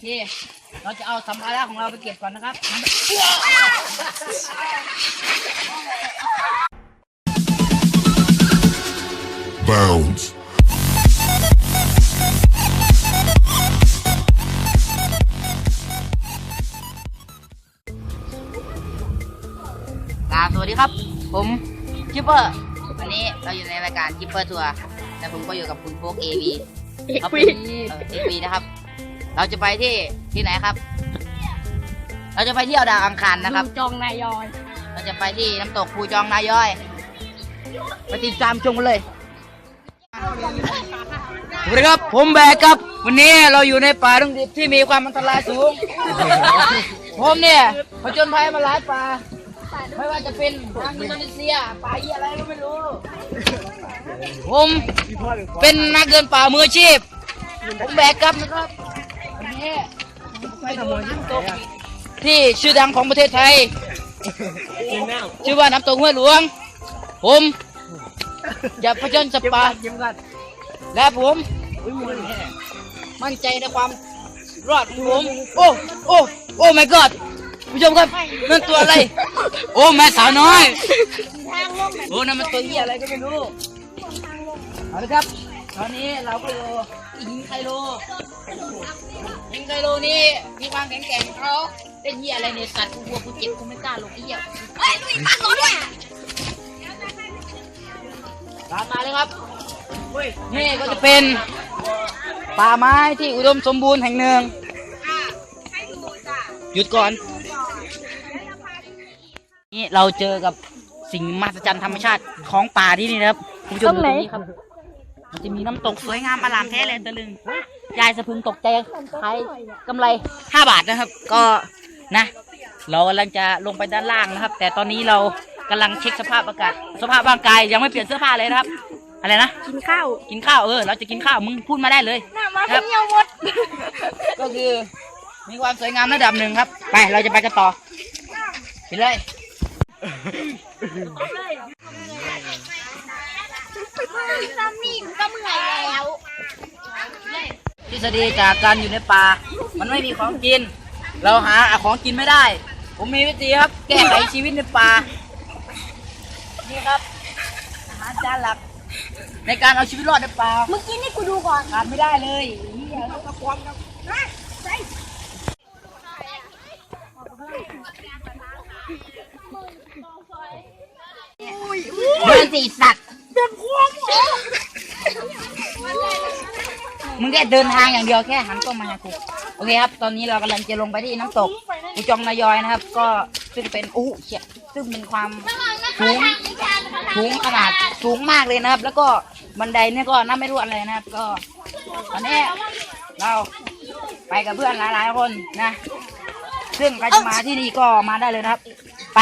เคเราจะเอาสัมภาระของเราไปเก็บก่อนนะครับ Bounds. กราบสวัสดีครับ ผมคิปเปอร์วันนี้เราอยู่ในรายการคิปเปอร์ทัวร์และผมก็อยู่กับคุณโฟกเอวีเอกครับวีเอเอ็กวีนะครับ เราจะไปที่ที่ไหนครับ เราจะไปเที่ยวดาวอังคารนะครับ จองนายอย เราจะไปที่น้ำตกภูจองนาย้อย ไปติดตามชมกันเลยสวัสดีครับผมแบกครับ วันนี้เราอยู่ในป่าดงดิบที่มีความอันตรายสูง ผมเนี่ยผจญภัยมาหลายป่าไม่ว่าจะเป็นทางอินโดนีเซียป่าเหี้ยอะไรก็ไม่รู้ ผมเป็นนักเดินป่ามืออาชีพ ผมแบกครับนะครับ วันนี้ไปดูน้ำตกที่ชื่อดังของประเทศไทยชื่อว่าน้ำตกห้วยหลวง ผมจะผจญสัตว์ป่าและผมมั่นใจในความรอดของผม โอ้โอ้โอ้ my god ผู้ชมครับนั่นตัวอะไร โอ้แม่สาวน้อย โอ้นั่นมันตัวเหี้ยอะไรก็ไม่รู้เอาละครับ ตอนนี้เราก็อยู่หินไคโลหินไคโลนี่มีความแข็งแกร่งเขาเป็นเหี้ยอะไรเนี่ยสัตว์กูกลัวกูเจ็บกูไม่กล้าลงไอ้เหี้ยเฮ้ยมีปลาตัวด้วยตามมาเลยครับนี่ก็จะเป็นป่าไม้ที่อุดมสมบูรณ์แห่งหนึ่งหยุดก่อน นี่เราเจอกับสิ่งมหัศจรรย์ธรรมชาติของป่าที่นี่นะครับคุณผู้ชมดูตรงนี้ครับ มันจะมีน้ำตกสวยงามอลามแท้เลยตะลึง ยายสะพึงตกใจขายกำไรห้าบาทนะครับ ก็นะ เรากำลังจะลงไปด้านล่างนะครับ แต่ตอนนี้เรากำลังเช็คสภาพอากาศ สภาพร่างกายยังไม่เปลี่ยนเสื้อผ้าเลยนะครับ อะไรนะ กินข้าวกินข้าวเออ เราจะกินข้าวมึงพูดมาได้เลย หน้ามาครัเป็นเหี่ยวหมด ก็คือมีความสวยงามระดับหนึ่งครับ ไปเราจะไปกันต่อไปเลย ซ้ำนี่ก็เมื่อยแล้วทฤษฎีจากการอยู่ในป่า มันไม่มีของกิน เราหาของกินไม่ได้ ผมมีวิธีครับ แก้ไขชีวิตในป่า นี่ครับอาหารจานหลัก ในการเอาชีวิตรอดในป่า เมื่อกี้นี่กูดูก่อนขาดไม่ได้เลยนี่แล้วก็ความครับเดินสีสัตว์เดินควง มึงแค่เดินทางอย่างเดียวแค่หันกล้องมาหากูโอเคครับ ตอนนี้เรากำลังจะลงไปที่น้ำตกอุจองนายอยนะครับ ก็ซึ่งเป็นอู้เชี่ยซึ่งเป็นความสูงสูงขนาดสูงมากเลยนะครับ แล้วก็บันไดเนี่ยก็นับไม่รู้อะไรนะครับ ก็ตอนนี้เราไปกับเพื่อนหลายๆคนนะ ซึ่งใครจะมาที่นี่ก็มาได้เลยนะครับ ไป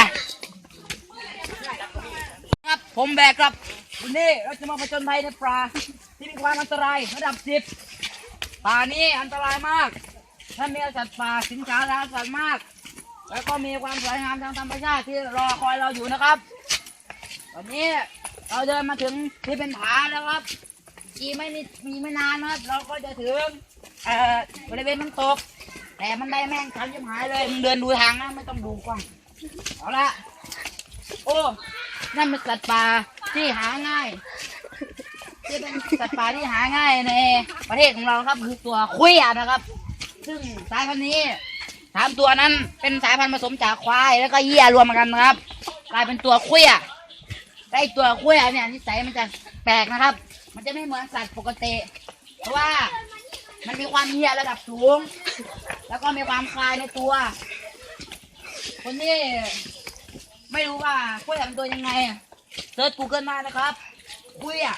ครับผมแบกครับ วันนี้เราจะมาผจญภัยในป่าที่มีความอันตรายระดับสิบป่านี้อันตรายมากถ้ามีสัตว์ป่าสิงสาราสัตว์มาก แล้วก็มีความสวยงามทางธรรมชาติที่รอคอยเราอยู่นะครับวันนี้เราเดินมาถึงที่เป็นผาแล้วครับอีไม่นิดมีไม่นานนะครับเราก็จะถึงเอ่อบริเวณน้ำตก แต่มันได้แม่งทันยิบหายเลยมึงเดินดูทางนะไม่ต้องดูกล้องเอาละโอ้นั่นเป็นสัตว์ป่า ที่หาง่ายที่เป็นสัตว์ป่าที่หาง่ายในประเทศของเราครับคือตัวคุยนะครับ ซึ่งสายพันธุ์นี้สามตัวนั้นเป็นสายพันธุ์ผสมจากควายแล้วก็เยี่ยรวมกันนะครับ กลายเป็นตัวคุยอะไอตัวคุ้ยเนี่ยนิสัยมันจะแปลกนะครับ มันจะไม่เหมือนสัตว์ปกติ เพราะว่ามันมีความเหี้ยระดับสูง แล้วก็มีความคลายในตัว คนที่ไม่รู้ว่าคุ้ยเป็นตัวยังไง เซิร์ชกูเกิลมานะครับคุ้ยอะ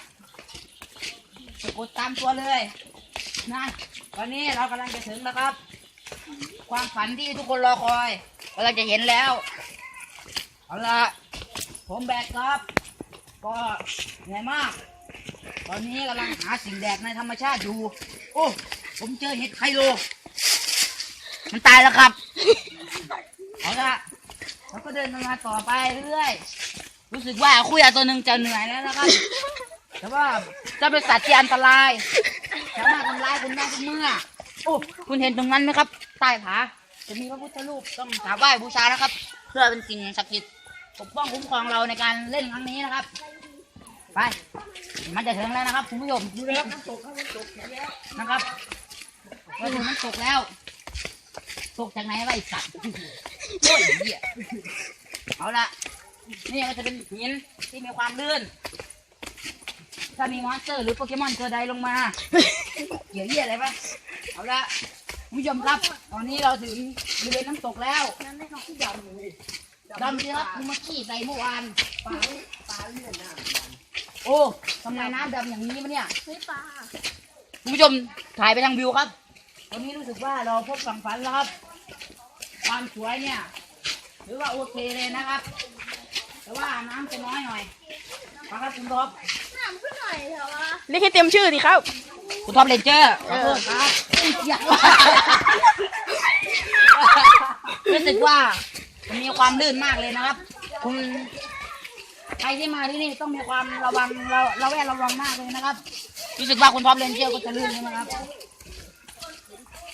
กดตามตัวเลยนะตอนนี้เรากำลังจะถึงแล้วครับ ความฝันที่ทุกคนรอคอยกำลังจะเห็นแล้วเอาละผมแบกครับ ก็เหนื่อยมาก ตอนนี้กำลังหาสิ่งแดกในธรรมชาติอยู่ โอ้ ผมเจอเห็ดไคโล มันตายแล้วครับ เอาละเราก็เดินมางต่อไปเรื่อยๆ รู้สึกว่าคุยตัวหนึ่งจะเหนื่อยแล้วนะครับแต่ว่าจะเป็นสัตว์ที่อันตรายสามารถทำร้ายคุณได้ทุกเมื่ออ้คุณเห็นตรงนั้นไหมครับใต้ผาจะมีพระพุทธรูปต้องกราบไหว้บูชานะครับ เพื่อเป็นสิ่งศักดิ์สิทธิ์ปกป้องคุ้มครองเราในการเล่นครั้งนี้นะครับ ไป มันจะถึงแล้วนะครับคุณผู้ชมดูนะครับน้ำตกครับน้ำตกแล้วนะครับเราถึงน้ำตกแล้ว ตกจากไหนวะไอสัตว์โอ้ยเหี้ยเอาละ นี่ก็จะเป็นหินที่มีความลื่น ถ้ามีมอนสเตอร์หรือโปเกมอนตัวใดลงมา เกี่ยวเหี้ยอะไรปะเอาละคุณผู้ชมครับ ตอนนี้เราถึงบริเวณน้ำตกแล้วดำสิครับคุณมาขี้ใส่เมื่อวานปลาปลาเลื่อนน้ำโอ้ทำไมน้ำดำอย่างนี้มะเนี่ยเฮ้ยปลาคุณผู้ชมถ่ายไปทางวิวครับตอนนี้รู้สึกว่าเราพบฝั่งฝันแล้วครับ ความสวยเนี่ยถือว่าโอเคเลยนะครับ แต่ว่าน้ำจะน้อยหน่อยฟังครับคุณท็อปน้ำขึ้นหน่อยเถอะวะเรียกให้เต็มชื่อดิครับ คุณท็อปเลนเจอร์ขอโทษครับอยากว่ารู้สึกว่ามันมีความลื่นมากเลยนะครับ คุณใครที่มาที่นี่ต้องมีความระวังเราระแวดระวังมากเลยนะครับ รู้สึกว่าคุณท็อปเลนเจอร์ก็จะลื่นใช่ไหมครับ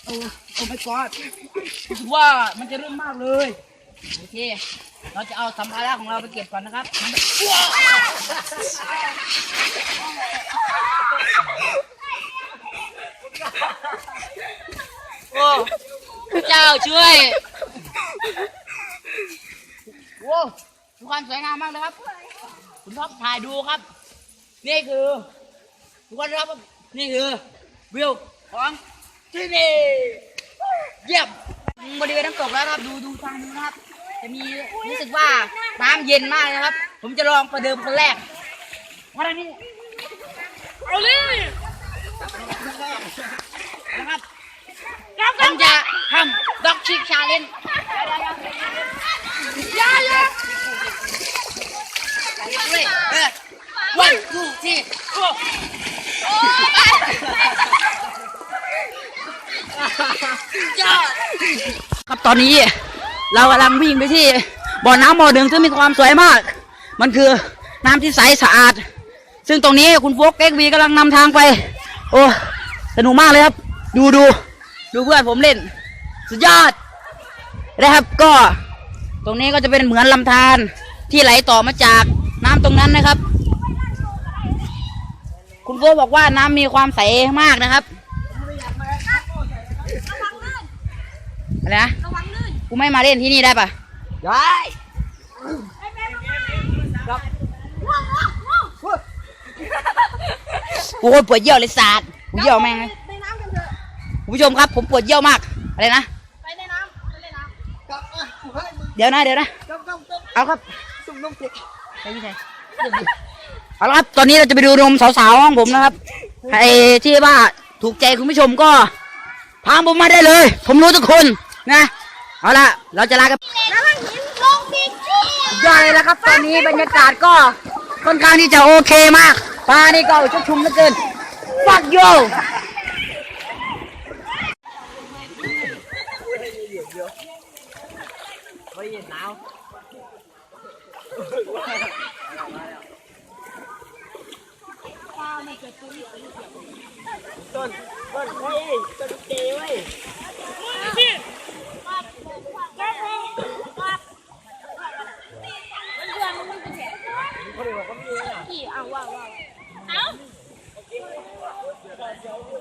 โอ้โอ้ไม่กอดรู้สึกว่ามันจะรื่นมากเลยโอเค เราจะเอาสัมภาระของเราไปเก็บก่อนนะครับโอ้พระเจ้าช่วยโว้ทุกคนสวยงามมากเลยครับ คุณท็อปถ่ายดูครับ นี่คือ ทุกคนครับ นี่คือวิวของที่นี่เยี่ยมบริเวณน้ำตกแล้วครับ ดูดูทางดูนะครับ จะมีรู้สึกว่าน้ำเย็นมากเลยนะครับ ผมจะลองประเดิมคนแรกมาทางนี้เอาเลยนะครับผมจะทำด็อกชิกชาเลนจ์ยายาเลยเออ one two three go ครับตอนนี้ เรากำลังวิ่งไปที่บ่อน้ำบ่อหนึ่งซึ่งมีความสวยมาก มันคือน้ำที่ใสสะอาด ซึ่งตรงนี้คุณโฟกเอ็กวีกำลังนำทางไป โอ้สนุกมากเลยครับ ดูดูดูเพื่อนผมเล่น สุดยอดนะครับก็ ตรงนี้ก็จะเป็นเหมือนลำธารที่ไหลต่อมาจากน้ำตรงนั้นนะครับ คุณโฟกบอกว่าน้ำมีความใสมากนะครับอะไรนะระวังลื่น กูไม่มาเล่นที่นี่ได้ปะได้ว้าวว้าวว้าวกูคนปวดเยี่ยวเลยสาดกูเยี่ยวแม่งเลยในน้ำกันเถอะคุณผู้ชมครับ ผมปวดเยี่ยวมาก อะไรนะ ไปในน้ำไปในน้ำเดี๋ยวนะเดี๋ยวนะเอาครับซุ่มนุ่มเด็กไปที่ไหนเอาละครับ ตอนนี้เราจะไปดูนมสาวๆห้องผมนะครับ ใครที่ว่าถูกใจคุณผู้ชมก็พามผมมาได้เลย ผมรู้ทุกคนนะ เอาละเราจะลากันน้ำมันหินลงบิ๊กซี่ยอดเลยนะครับ ตอนนี้บรรยากาศก็ค่อนข้างที่จะโอเคมากปลานี่ก็ชุกชุมเหลือเกิน fuck you ขี่ algo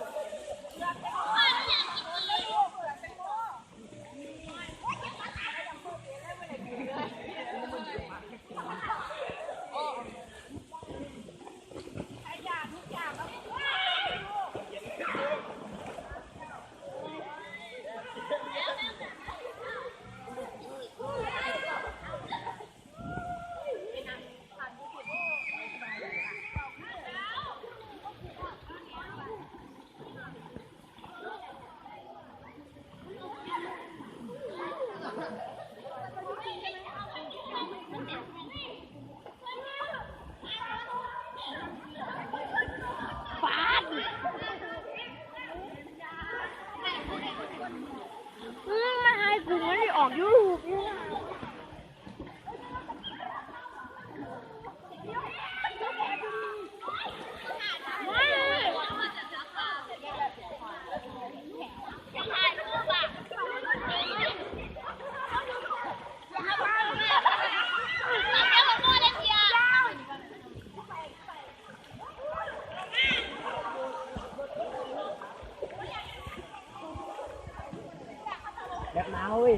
แบบมาเว้ย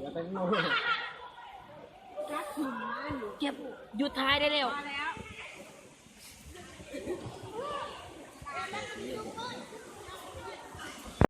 อย่าไปเอารักหมาหนูเก็บหยุดท้ายได้เร็ว มาแล้ว